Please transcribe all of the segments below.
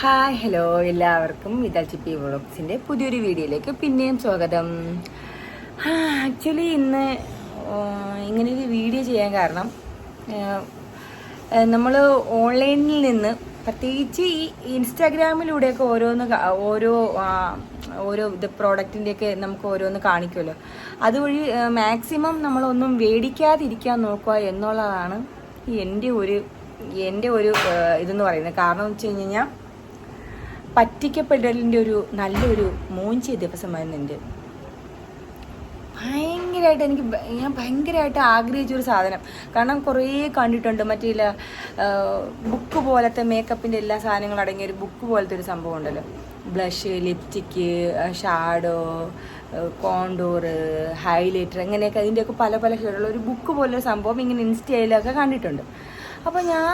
Hi hello എല്ലാവർക്കും ഇതാ ചിപ്പി വ്ളോഗ്സിന്റെ പുതിയൊരു വീഡിയോയിലേക്ക് പിന്നെയും സ്വാഗതം. ആക്ച്വലി ഇന്ന് ഇങ്ങനെ ഒരു വീഡിയോ ചെയ്യാൻ കാരണം നമ്മൾ ഓൺലൈനിൽ നിന്ന് പ്രത്യേകിച്ച് ഈ ഇൻസ്റ്റാഗ്രാമിലൂടെയൊക്കെ ഓരോന്ന് ഓരോ ഓരോ ഇത് പ്രോഡക്റ്റിന്റെയൊക്കെ നമുക്ക് ഓരോന്ന് കാണിക്കുമല്ലോ. അതുവഴി മാക്സിമം നമ്മളൊന്നും മേടിക്കാതിരിക്കാൻ നോക്കുക എന്നുള്ളതാണ് എന്റെ ഒരു എന്റെ ഒരു ഇതെന്ന് പറയുന്നത്. കാരണം എന്ന് വെച്ച് കഴിഞ്ഞ് കഴിഞ്ഞാൽ പറ്റിക്കപ്പെടലിന്റെ ഒരു നല്ലൊരു മൂഞ്ചിയ ദിവസമായിരുന്നു എന്റെ ഭയങ്കരമായിട്ട് എനിക്ക് ഞാൻ ഭയങ്കരമായിട്ട് ആഗ്രഹിച്ചൊരു സാധനം. കാരണം കുറേ കണ്ടിട്ടുണ്ട് മറ്റേ ബുക്ക് പോലത്തെ മേക്കപ്പിന്റെ എല്ലാ സാധനങ്ങളും അടങ്ങിയ ഒരു ബുക്ക് പോലത്തെ ഒരു സംഭവം ഉണ്ടല്ലോ. Blush lipstick shadow contour highlighter അങ്ങനെയൊക്കെ അതിന്റെയൊക്കെ പല പല ഷെയ്ഡുള്ള ഒരു ബുക്ക് പോലൊരു സംഭവം ഇങ്ങനെ ഇൻസ്റ്റയിലൊക്കെ കണ്ടിട്ടുണ്ട്. അപ്പോൾ ഞാൻ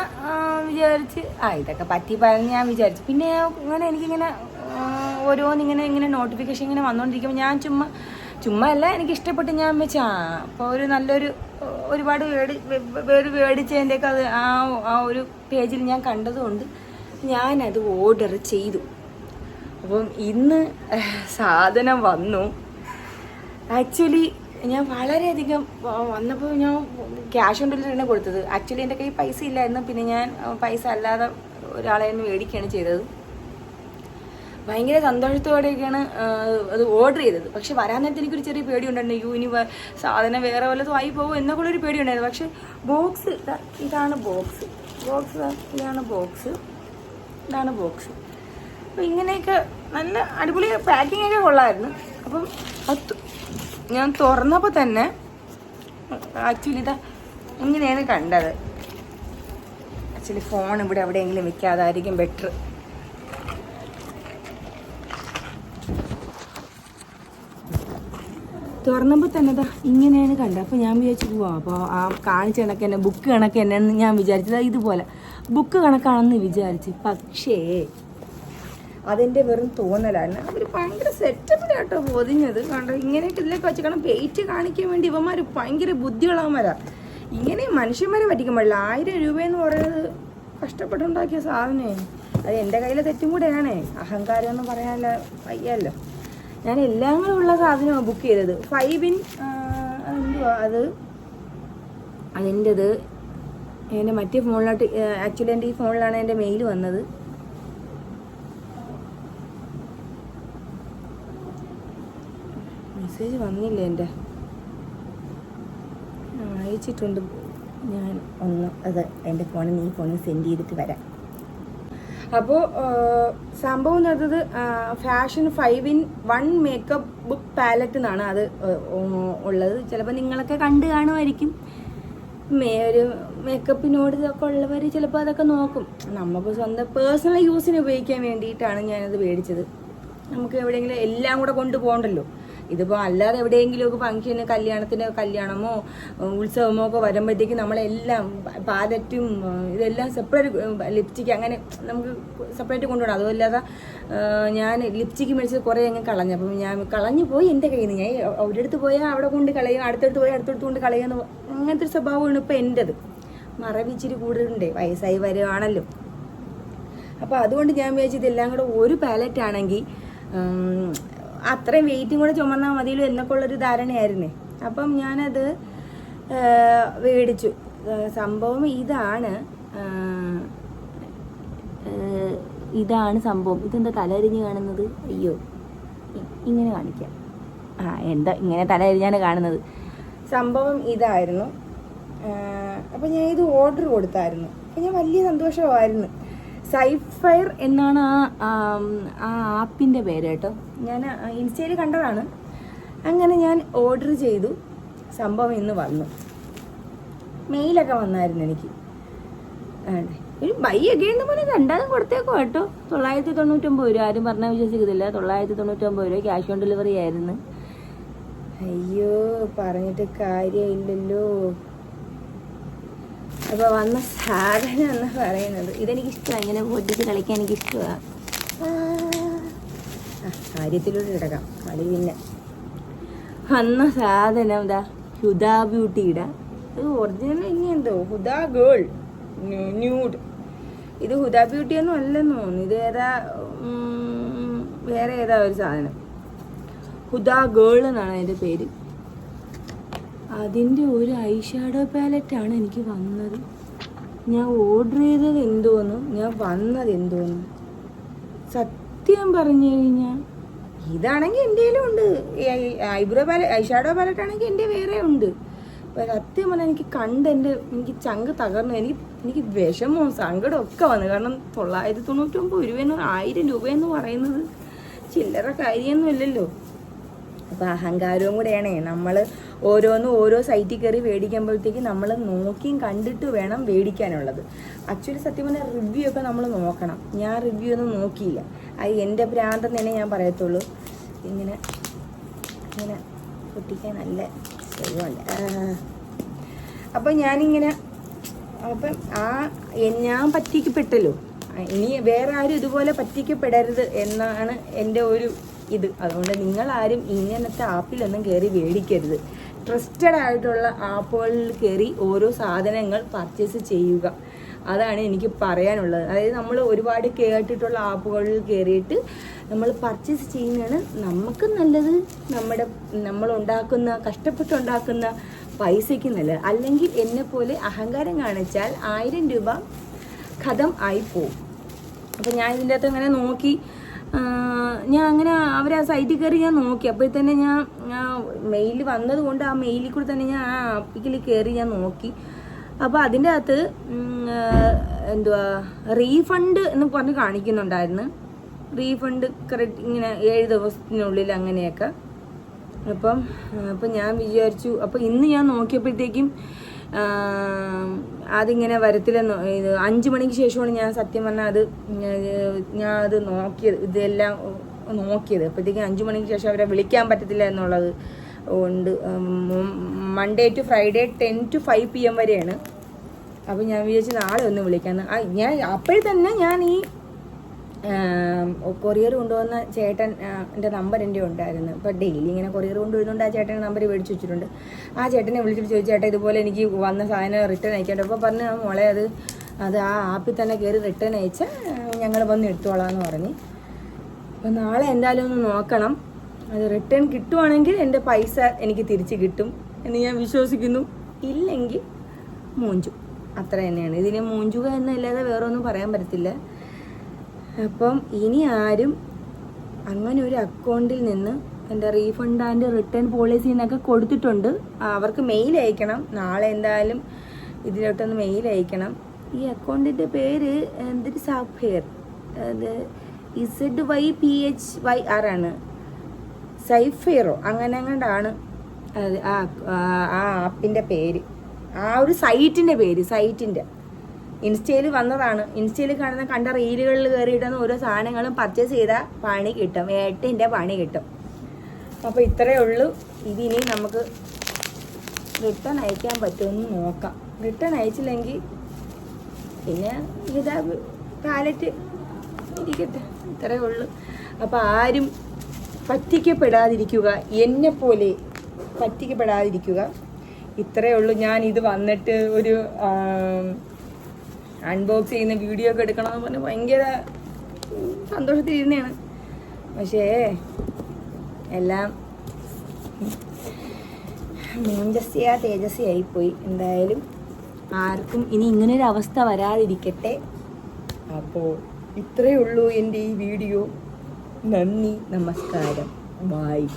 വിചാരിച്ച് ആ ഇതൊക്കെ പറ്റി പറഞ്ഞ് ഞാൻ വിചാരിച്ചു. പിന്നെ ഇങ്ങനെ എനിക്കിങ്ങനെ ഓരോന്നിങ്ങനെ ഇങ്ങനെ നോട്ടിഫിക്കേഷൻ ഇങ്ങനെ വന്നുകൊണ്ടിരിക്കുമ്പോൾ ഞാൻ ചുമ്മാ ചുമ്മാ അല്ല എനിക്ക് ഇഷ്ടപ്പെട്ട് ഞാൻ വെച്ചാ അപ്പോൾ ഒരു നല്ലൊരു ഒരുപാട് വേടി വേറെ മേടിച്ചതിന്റെയൊക്കെ അത് ആ ആ ഒരു പേജിൽ ഞാൻ കണ്ടതുകൊണ്ട് ഞാനത് ഓർഡർ ചെയ്തു. അപ്പം ഇന്ന് സാധനം വന്നു. ആക്ച്വലി ഞാൻ വളരെയധികം വന്നപ്പോൾ ഞാൻ ക്യാഷ് ഓൺ ഡെലിവറിയാണ് കൊടുത്തത്. ആക്ച്വലി എന്റെ കയ്യിൽ പൈസ ഇല്ലായിരുന്നു. പിന്നെ ഞാൻ പൈസ അല്ലാതെ ഒരാളെ മേടിക്കുകയാണ് ചെയ്തത്. ഭയങ്കര സന്തോഷത്തോടെയൊക്കെയാണ് അത് ഓർഡർ ചെയ്തത്. പക്ഷെ വരാൻ നേരത്തെ എനിക്കൊരു ചെറിയ പേടി ഉണ്ടായിരുന്നു. യു ഇനി സാധനം വേറെ വല്ലതും ആയി പോകും എന്നൊക്കെ ഒരു പേടി ഉണ്ടായിരുന്നു. പക്ഷെ ബോക്സ് ഇതാണ് ബോക്സ് ബോക്സ് ഇതാണ് ബോക്സ് ഇതാണ് ബോക്സ് അപ്പം ഇങ്ങനെയൊക്കെ നല്ല അടിപൊളി പാക്കിങ്ങൊക്കെ കൊള്ളായിരുന്നു അപ്പം അത് ഞാൻ തുറന്നപ്പോൾ തന്നെ ആക്ച്വലി ഇതാ ഇങ്ങനെയാണ് കണ്ടത്. ആക്ച്വലി ഫോൺ ഇവിടെ എവിടെയെങ്കിലും വെക്കാതായിരിക്കും ബെറ്റർ തുറന്നപ്പോൾ തന്നെ ഇതാ ഇങ്ങനെയാണ് കണ്ടത്. അപ്പോൾ ഞാൻ വിചാരിച്ചു പോവാം അപ്പോൾ ആ കാണിച്ച കണക്ക് തന്നെ ബുക്ക് കണക്ക് തന്നെ ഞാൻ വിചാരിച്ചത് ഇതുപോലെ. ബുക്ക് കണക്കാണെന്ന് വിചാരിച്ച്. പക്ഷേ അതിന്റെ വെറും തോന്നലാണ് അവർ ഭയങ്കര സെറ്റപ്പിലാട്ടോ പൊതിഞ്ഞത്. കണ്ടോ? ഇങ്ങനെയൊക്കെ ഇതിലേക്ക് വെച്ച് കാരണം വെയിറ്റ് കാണിക്കാൻ വേണ്ടി ഇവന്മാർ ഭയങ്കര ബുദ്ധിയുള്ളവന്മാരാ. ഇങ്ങനെ മനുഷ്യന്മാരെ പറ്റിക്കാൻ പാടില്ല. ആയിരം എന്ന് പറയുന്നത് കഷ്ടപ്പെട്ടുണ്ടാക്കിയ സാധനമേ അത് എന്റെ കയ്യിലെ തെറ്റും കൂടെയാണേ. അഹങ്കാരം എന്ന് പറയാനല്ല വയ്യല്ലോ. ഞാൻ എല്ലാം കൂടെ ഉള്ള സാധനമാണ് ബുക്ക് ചെയ്തത്. ഇൻ എന്തുവാ അത് അതിന്റെത് എന്റെ മറ്റേ ഫോണിലോട്ട് ആക്ച്വലി എന്റെ ഈ ഫോണിലാണ് എന്റെ മെയിൽ വന്നത്. മെസ്സേജ് വന്നില്ല എന്റെ? അയച്ചിട്ടുണ്ട് ഞാൻ ഒന്ന് അത് എന്റെ ഫോണിൽ നീ ഫോണിൽ സെൻഡ് ചെയ്തിട്ട് വരാം. അപ്പോൾ സംഭവം എന്ന് പറഞ്ഞത് fashion five in one makeup book palette എന്നാണ് അത് ഉള്ളത്. ചിലപ്പോൾ നിങ്ങളൊക്കെ കണ്ടു കാണുമായിരിക്കും. മേ ഒരു മേക്കപ്പിനോട് ഇതൊക്കെ ഉള്ളവർ ചിലപ്പോൾ അതൊക്കെ നോക്കും. നമുക്ക് സ്വന്തം പേഴ്സണൽ യൂസിന് ഉപയോഗിക്കാൻ വേണ്ടിയിട്ടാണ് ഞാനത് മേടിച്ചത്. നമുക്ക് എവിടെയെങ്കിലും എല്ലാം കൂടെ കൊണ്ടുപോകണ്ടല്ലോ. ഇതിപ്പോൾ അല്ലാതെ എവിടെയെങ്കിലും ഒക്കെ ഫംഗ്ഷന് കല്യാണത്തിന് കല്യാണമോ ഉത്സവമോ ഒക്കെ വരുമ്പോഴത്തേക്ക് നമ്മളെല്ലാം പാലറ്റും ഇതെല്ലാം സെപ്പറേറ്റ് ലിപ്സ്റ്റിക് അങ്ങനെ നമുക്ക് സെപ്പറേറ്റ് കൊണ്ടുപോകണം അതുമല്ലാതെ ഞാൻ ലിപ്സ്റ്റിക്ക് മേടിച്ചത് കുറേ അങ്ങ് കളഞ്ഞു. അപ്പം ഞാൻ കളഞ്ഞു പോയി എന്റെ കയ്യിൽ നിന്ന്. ഞാൻ അവരുടെ അടുത്ത് പോയാൽ അവിടെ കൊണ്ട് കളയും അടുത്തടുത്ത് പോയാൽ അടുത്തടുത്ത് കൊണ്ട് കളയുന്ന അങ്ങനത്തെ ഒരു സ്വഭാവമാണ് ഇപ്പം എന്റെത്. മറവിച്ചിരി കൂടുതലുണ്ട്. വയസ്സായി വരുവാണല്ലോ. അപ്പോൾ അതുകൊണ്ട് ഞാൻ വിചാരിച്ചു ഇതെല്ലാം കൂടെ ഒരു പാലറ്റ് ആണെങ്കിൽ ഉം, അത്രയും വെയിറ്റും കൂടെ ചുമന്നാൽ മതിയല്ലോ എന്നൊക്കെ ഉള്ളൊരു ധാരണയായിരുന്നേ. അപ്പം ഞാനത് മേടിച്ചു. സംഭവം ഇതാണ്. ഇതാണ് സംഭവം. ഇതെന്താ തലരിഞ്ഞ് കാണുന്നത്? അയ്യോ ഇങ്ങനെ കാണിക്കാം. ആ എന്താ ഇങ്ങനെ തലരിഞ്ഞാണ് കാണുന്നത്? സംഭവം ഇതായിരുന്നു. അപ്പം ഞാൻ ഇത് ഓർഡർ കൊടുത്തായിരുന്നു. അപ്പം ഞാൻ വലിയ സന്തോഷമായിരുന്നു. സൈഫയർ എന്നാണ് ആ ആ ആപ്പിന്റെ പേര് കേട്ടോ. ഞാൻ ഇൻസ്റ്റയിൽ കണ്ടതാണ്. അങ്ങനെ ഞാൻ ഓർഡർ ചെയ്തു. സംഭവം ഇന്ന് വന്നു. മെയിലൊക്കെ വന്നായിരുന്നു എനിക്ക്. ഒരു ബൈ അഗെയിൻ പോലെ രണ്ടാമതും കൊടുത്തേക്കോ കേട്ടോ. തൊള്ളായിരത്തി തൊണ്ണൂറ്റൊമ്പത് രൂപ. ആരും പറഞ്ഞാൽ വിശ്വസിക്കത്തില്ല തൊള്ളായിരത്തി തൊണ്ണൂറ്റൊമ്പത് രൂപ ക്യാഷ് ഓൺ ഡെലിവറി ആയിരുന്നു. അയ്യോ പറഞ്ഞിട്ട് കാര്യമില്ലല്ലോ. അപ്പോൾ വന്ന സാധനം എന്ന് പറയുന്നത്. ഇതെനിക്ക് ഇഷ്ടമാണ് ഇങ്ങനെ പൊട്ടിച്ച് കളിക്കാൻ എനിക്ക് ഇഷ്ടമാണ് കാര്യത്തിലൂടെ കിടക്കാം. കളി പിന്നെ. വന്ന സാധനം ഇതാ ഹുദാ ബ്യൂട്ടിയുടെ ഇത് ഒറിജിനൽ ഇനി എന്തോ? Huda girl. ന്യൂഡ്. ഇത് ഹുദാ ബ്യൂട്ടി ഒന്നും അല്ലെന്ന് തോന്നുന്നു. ഇത് ഏതാ വേറെ ഏതാ ഒരു സാധനം? ഹുദാ ഗേൾ എന്നാണ് അതിന്റെ പേര്. അതിന്റെ ഒരു ഐ ഷാഡോ പാലറ്റാണ് എനിക്ക് വന്നത്. ഞാൻ ഓർഡർ ചെയ്തത് എന്തോന്നും ഞാൻ വന്നത് എന്തോന്നും സത്യം പറഞ്ഞു കഴിഞ്ഞാൽ ഇതാണെങ്കിൽ എന്റെ കയ്യിലും ഉണ്ട് ഐബ്രോ പാല ഐ ഷാഡോ പാലറ്റ് ആണെങ്കിൽ എന്റെ വേറെ ഉണ്ട്. സത്യം പറഞ്ഞാൽ എനിക്ക് കണ്ട് എന്റെ എനിക്ക് ചങ്ക് തകർന്നു. എനിക്ക് എനിക്ക് വിഷമവും സങ്കടവും ഒക്കെ വന്നു. കാരണം തൊള്ളായിരത്തി തൊണ്ണൂറ്റൊമ്പത് രൂപയെന്ന് ആയിരം എന്ന് പറയുന്നത് ചില്ലറ കാര്യമൊന്നുമില്ലല്ലോ. അപ്പോൾ അഹങ്കാരവും കൂടെയാണേ. നമ്മൾ ഓരോന്നും ഓരോ സൈറ്റിൽ കയറി മേടിക്കുമ്പോഴത്തേക്ക് നമ്മൾ നോക്കിയും കണ്ടിട്ട് വേണം മേടിക്കാനുള്ളത്. ആക്ച്വലി സത്യം പറഞ്ഞാൽ റിവ്യൂ ഒക്കെ നമ്മൾ നോക്കണം. ഞാൻ റിവ്യൂ ഒന്നും നോക്കിയില്ല. അത് എന്റെ ഭ്രാന്തം തന്നെ ഞാൻ പറയത്തുള്ളൂ. ഇങ്ങനെ ഇങ്ങനെ പൊട്ടിക്കാൻ നല്ല സുഖമല്ല അപ്പം ഞാനിങ്ങനെ അപ്പം ആ ഞാൻ പറ്റിക്കപ്പെട്ടല്ലോ. ഇനി വേറെ ആരും ഇതുപോലെ പറ്റിക്കപ്പെടരുത് എന്നാണ് എന്റെ ഒരു ഇത്. അതുകൊണ്ട് നിങ്ങളാരും ഇങ്ങനത്തെ ആപ്പിലൊന്നും കയറി മേടിക്കരുത്. ട്രസ്റ്റഡ് ആയിട്ടുള്ള ആപ്പുകളിൽ കയറി ഓരോ സാധനങ്ങൾ പർച്ചേസ് ചെയ്യുക. അതാണ് എനിക്ക് പറയാനുള്ളത്. അതായത് നമ്മൾ ഒരുപാട് കേട്ടിട്ടുള്ള ആപ്പുകളിൽ കയറിയിട്ട് നമ്മൾ പർച്ചേസ് ചെയ്യുന്നതാണ് നമുക്ക് നല്ലത്. നമ്മുടെ നമ്മൾ ഉണ്ടാക്കുന്ന കഷ്ടപ്പെട്ടുണ്ടാക്കുന്ന പൈസയ്ക്ക് നല്ലത്. അല്ലെങ്കിൽ എന്നെ പോലെ അഹങ്കാരം കാണിച്ചാൽ ആയിരം രൂപ കഥം ആയി പോവും. അപ്പം ഞാൻ ഇതിന്റെ അകത്ത് അങ്ങനെ നോക്കി ഞാൻ അങ്ങനെ അവരെ ആ സൈറ്റിൽ കയറി ഞാൻ നോക്കി. അപ്പോൾ തന്നെ ഞാൻ മെയിൽ വന്നത് കൊണ്ട് ആ മെയിലിൽ കൂടി തന്നെ ഞാൻ ആ ആപ്പിക്കൽ കയറി ഞാൻ നോക്കി. അപ്പോൾ അതിന്റെ അകത്ത് എന്തുവാ റീഫണ്ട് എന്ന് പറഞ്ഞ് കാണിക്കുന്നുണ്ടായിരുന്നു. റീഫണ്ട് കറക്റ്റ് ഇങ്ങനെ ഏഴ് ദിവസത്തിനുള്ളിൽ അങ്ങനെയൊക്കെ. അപ്പം അപ്പം ഞാൻ വിചാരിച്ചു. അപ്പം ഇന്ന് ഞാൻ നോക്കിയപ്പോഴത്തേക്കും അതിങ്ങനെ വരത്തില്ലെന്ന് ഇത് അഞ്ച് മണിക്ക് ശേഷമാണ് ഞാൻ സത്യം പറഞ്ഞാൽ അത് ഞാൻ- അത് നോക്കിയത്. ഇതെല്ലാം നോക്കിയത്. അപ്പോഴത്തേക്കും അഞ്ച് മണിക്ക് ശേഷം അവരെ വിളിക്കാൻ പറ്റത്തില്ല എന്നുള്ളത് ഉണ്ട്. Monday to Friday ten to five P M വരെയാണ്. അപ്പം ഞാൻ വിചാരിച്ചു നാളെ ഒന്ന് വിളിക്കാമെന്ന് ഞാൻ അപ്പോഴേ തന്നെ ഞാൻ ഈ കൊറിയർ കൊണ്ടുവന്ന ചേട്ടൻ എന്റെ നമ്പർ എന്റെ ഉണ്ടായിരുന്നു. ഇപ്പോൾ ഡെയിലി ഇങ്ങനെ കൊറിയർ കൊണ്ടുവരുന്നുണ്ട് ആ ചേട്ടന്റെ നമ്പർ മേടിച്ച് വെച്ചിട്ടുണ്ട്. ആ ചേട്ടനെ വിളിച്ചിട്ട് ചോദിച്ചു ചേട്ടാ ഇതുപോലെ എനിക്ക് വന്ന സാധനം റിട്ടേൺ അയക്കട്ടെ അപ്പോൾ പറഞ്ഞു "ആ മോളെ അത് അത് ആ ആപ്പിൽ തന്നെ കയറി റിട്ടേൺ അയച്ചാൽ ഞങ്ങൾ വന്ന് എടുത്തോളാം എന്ന് പറഞ്ഞു. അപ്പോൾ നാളെ എന്തായാലും ഒന്ന് നോക്കണം. അത് റിട്ടേൺ കിട്ടുവാണെങ്കിൽ എന്റെ പൈസ എനിക്ക് തിരിച്ച് കിട്ടും എന്ന് ഞാൻ വിശ്വസിക്കുന്നു. ഇല്ലെങ്കിൽ മൂഞ്ചു. അത്ര തന്നെയാണ്. ഇതിനെ മൂഞ്ചുക എന്നല്ലാതെ വേറൊന്നും പറയാൻ പറ്റത്തില്ല. അപ്പം ഇനി ആരും അങ്ങനെ ഒരു അക്കൗണ്ടിൽ നിന്ന് എന്റെ റീഫണ്ട് ആൻഡ് റിട്ടേൺ പോളിസി എന്നൊക്കെ കൊടുത്തിട്ടുണ്ട്. അവർക്ക് മെയിൽ അയക്കണം. നാളെ എന്തായാലും ഇതിലോട്ടൊന്ന് മെയിൽ അയക്കണം. ഈ അക്കൗണ്ടിന്റെ പേര് എന്തൊരു സാഫെയർ അത് Z Y P H Y R ആണ്. സൈഫെയറോ അങ്ങനെ അങ്ങോട്ടാണ് ആ ആപ്പിന്റെ പേര്. ആ ഒരു സൈറ്റിന്റെ പേര് സൈറ്റിന്റെ ഇൻസ്റ്റയിൽ വന്നതാണ്. ഇൻസ്റ്റയിൽ കാണുന്ന കണ്ട റീലുകളിൽ കയറിയിട്ടാണ് ഓരോ സാധനങ്ങളും പർച്ചേസ് ചെയ്താൽ പണി കിട്ടും. ഏട്ടിന്റെ പണി കിട്ടും. അപ്പോൾ ഇത്രയേ ഉള്ളൂ. ഇതിനി നമുക്ക് റിട്ടേൺ അയക്കാൻ പറ്റുമെന്ന് നോക്കാം. റിട്ടേൺ അയച്ചില്ലെങ്കിൽ പിന്നെ ഇതാ പാലറ്റ് ഇരിക്കട്ടെ. ഇത്രയേ ഉള്ളൂ. അപ്പോൾ ആരും പറ്റിക്കപ്പെടാതിരിക്കുക. എന്നെപ്പോലെ പറ്റിക്കപ്പെടാതിരിക്കുക. ഇത്രയേ ഉള്ളൂ. ഞാൻ ഇത് വന്നിട്ട് ഒരു അൺബോക്സ് ചെയ്യുന്ന വീഡിയോ ഒക്കെ എടുക്കണമെന്ന് പറഞ്ഞ് ഭയങ്കര സന്തോഷത്തിരുന്നെയാണ് പക്ഷേ എല്ലാം മേഞ്ചസ്സിയാ തേജസ്സി ആയിപ്പോയി എന്തായാലും ആർക്കും ഇനി ഇങ്ങനൊരു അവസ്ഥ വരാതിരിക്കട്ടെ. അപ്പോൾ ഇത്രയേ ഉള്ളൂ എന്റെ ഈ വീഡിയോ നന്ദി നമസ്കാരം. ബായ്